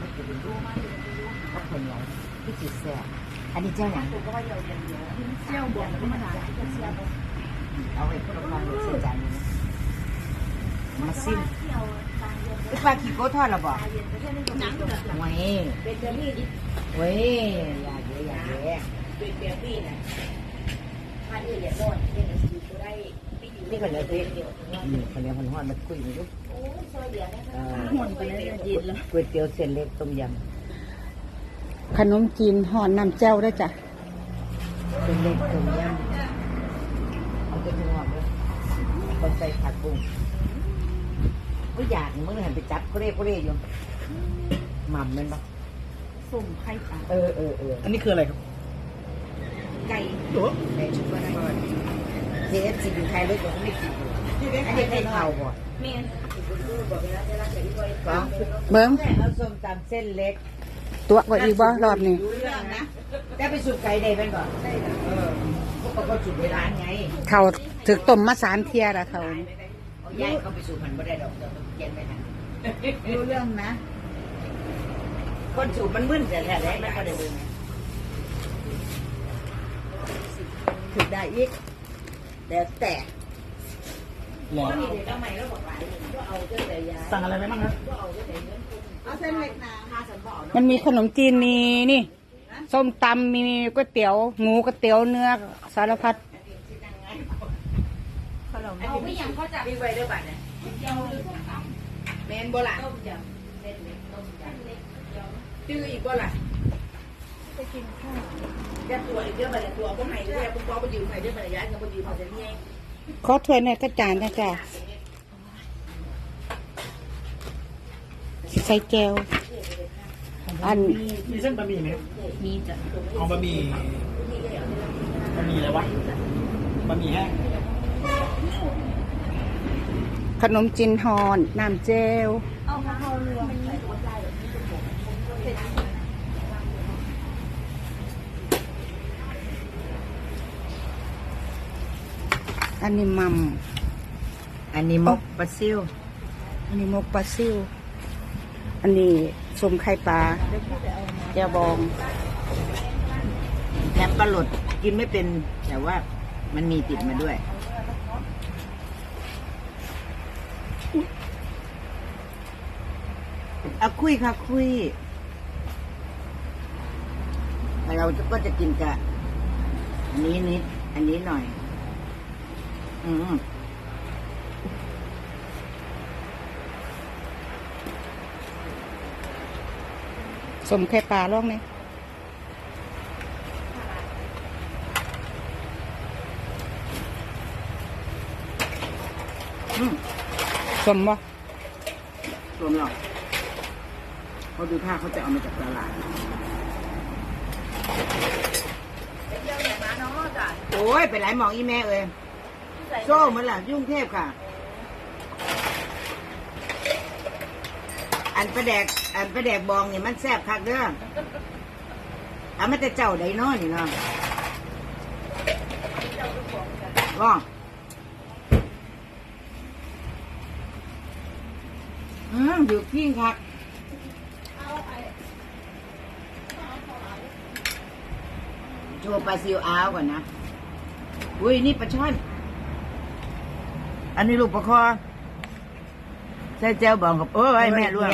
มันจะเป็นรูปก็คนเหนียวที่จิตแสบอันนี้เจ้าอย่างเจียวบวกธรรมดาเอาไว้พวกเราเสียใจนะมาซิมลูกปลาขี้โก้ทอดหรอบอกนังเด้อเว้ยเป็นเจ้าพี่เว้ยอย่าเยอะอย่าเยอะเป็นเปียพี่น่ะพันอื่นอย่าโดนเรียนหนังสือก็ได้ไม่อยู่ นี่ก็เลยที่นี่คนนี้คนห้อนมาคุยนี่ลูกโอ้ยซอยเหลือนะเอ่อนไปเลยยินแล้วก๋วยเตี๋ยวเส้นเล็กต้มยำขนมจีนห่อนน้ำเจ้าด้วยจ้ะเส้นเล็กต้มยำเอาไปทอดเลยคนใส่ผักบุ้งก็อยากมึงหันไปจับก็เร่ก็เร่อยู่หม่ำแมันปะสุ่มไข่ปลาเออเออเอออันนี้คืออะไรครับ ไก่ตัวในชุดก็ได้ เจฟสิอยู่ไทยเลยก็ไม่กินเลยอันนี้เป็นข้าวบ่เมนบอกไปแล้วจะรักแต่ที่ไว้ก็เบิ้งเอาส้มตำเส้นเล็ก ตัวก็อีกบ่รอบนี้รู้เรื่องนะจะไปสูบไก่ได้เป็นก่อนได้เออพวกเขาสูบในร้านไงเขาถึกต้มมาสามเทียละเขาเอาย้ายเขาไปสูบมันไม่ได้ดอกเดี๋ยวมันเย็นไม่ทันรู้เรื่องนะ คนสูบมันมึนแต่แท้ๆมันก็ได้เบิ่งถือได้อีก แต่แต่หรอนี่เดี๋ยวทำไมแล้วบอกหลายก็เอาเจ้าแต่ยาสั่งอะไรไปบ้างครับก็เอาเจ้าแต่เงินเอาเส้นเล็กนาพาสันบ่อมันมีขนมจีนมีนี่ ส้มตำมีก๋วยเตี๋ยว หมูก๋วยเตี๋ยวเนื้อสารพัดเอาไม่ยังเขาจะมีไว้ด้วยบัตรเนี่ยเจียวหรือต้มตแมนโบราณำต้มยำเส้นเล็กต้มยำเล็กเจียวชื่ออีกโบราณ ไปกินข้าวจะตัวอีกเยอะไปเลยตัวก็ให้ด้วยปุ๊บป๊อปไปยืมให้ด้วยไปย้ายกันไปยืมพอจะนี่ขอถ้วยในอยกระจานนะจ้ะใส่แก้วอันมีมีเส้นบะหมี่ไหมครับมีจ้ะเอาบะหมี่บะหมี่อะไรวะบะหมี่แห้งขนมจีนห่อนน้ำเจล เอามาเข้าเรือมันใส่หัวใจแบบนี้จะผม อันนี้มัม อันนี้มกปลาซิวอันนี้มกปลาซิวอันนี้สมไข่ปลาแจ่วบองแถมปลาหลดกินไม่เป็นแต่ว่ามันมีติดมาด้วยเอาคุยค่ะคุย เราก็จะกินกับอันนี้นิด อันนี้หน่อย อืมสมไข่ปลาล่องเนี่ยอืมสมบ่รวมหรอกเขาดูท่าเขาจะเอามาจากตลาดโอ้ยไปหลายหมองอีแม่เอ้ย โซ่เหมือนหล่ะยุ่งเทพค่ะ อันประแดก อันประแดกบองเนี่ยมันแซ่บคักเด้อเอามาแต่เจ้าใดน้อนี่เนาะว่องอืมอยู่พิ้งคักโชว์ปลาซิวอ้าวก่อนนะ อุ้ย นี่ปลาช่อน อันนี้ลูกปลาคอใส่แจ้วบองกับเอ้ยแม่ร่วง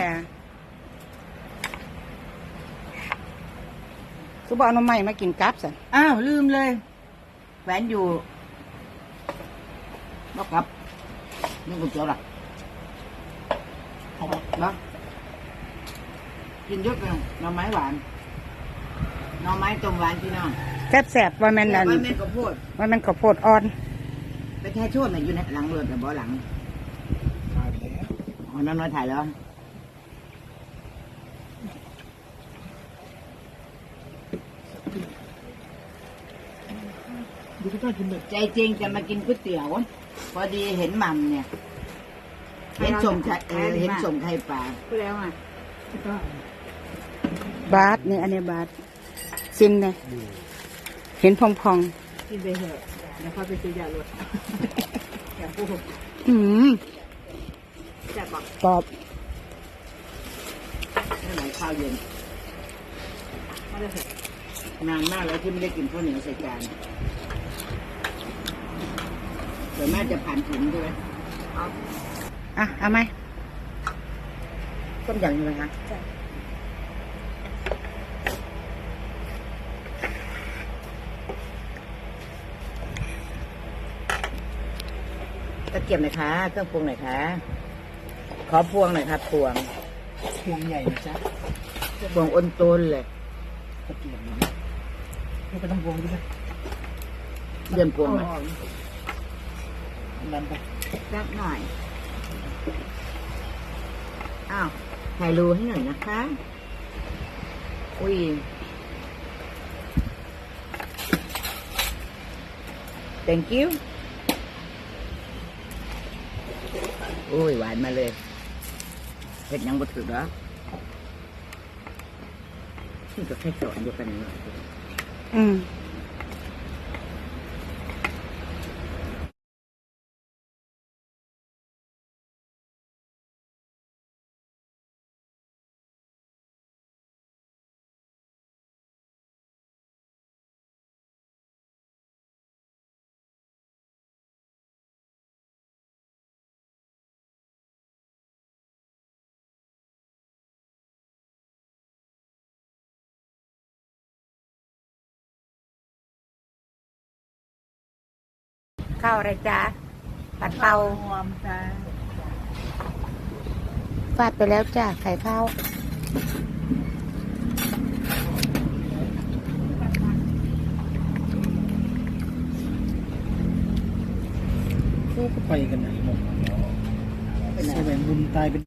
คือบอกเอาหน้ำใหม่มากินกับสันอ้าวลืมเลย แหวนอยู่บอกครับนี่ก๋วยเตี๋ยวหรอเอาเนาะกินเยอะไปหน่อยหน่อไม้หวานหน่อไม้ต้มหวานพี่น้องแซ่บแสบๆว่าแม่นนั่นว่าแม่นข้าวโพดว่าแม่นข้าวโพดอ่อน ไปแค่โชดน่ะอยู่ในหลังรถแต่บ่หลังตายไปแล้วอ๋อน้ำน้อยถ่ายแล้ว ดูพี่ต้ากินแบบใจจริงจะมากินก๋วยเตี๋ยว พอดีเห็นหม่ำเนี่ย เห็นสมไข่เออเห็นสมไข่ปลาพูดแล้วอะพี่ต้าบาทนี่อันนี้บาทซิมเนี่ยเห็นพองพองกินไปเถอะ แล้วเขาไปซื้อยาลดอย่าพูดๆอืมจับบอกกรอบไม่ไหลคข้าวเย็นนานมากแล้วที่ไม่ได้กินข้าวเหนียวใส่จานส่วนมากจะผ่านถุงใช่ไหมอะ เอาไหมต้มยำใช่ไหมคะ ตะเกียบหน่อยคะเครื่องปรุงหน่อยคะขอพวงหน่อยครับพวงพวงใหญ่นะจ๊ะพวงอ้นต้นเลยตะเกียบนี้นี่ก็ต้องพวงด้วยเดือนพวงมานั่นไปสักหน่อยอ้าวถ่ายรูให้หน่อยนะคะ อุ้ย thank you อุ้ยหวานมาเลยเผ็ดยังบ่ถึกเหรอนี่ก็แค่สอนเดียวกันนี้อืม ข้าวอะไรจ๊ะผัดเตาหอมจ้าฟาดไปแล้วจ้ะไข่ข้าวก็ไปกันไหนหมดใช่ไหมบุญตายเป็น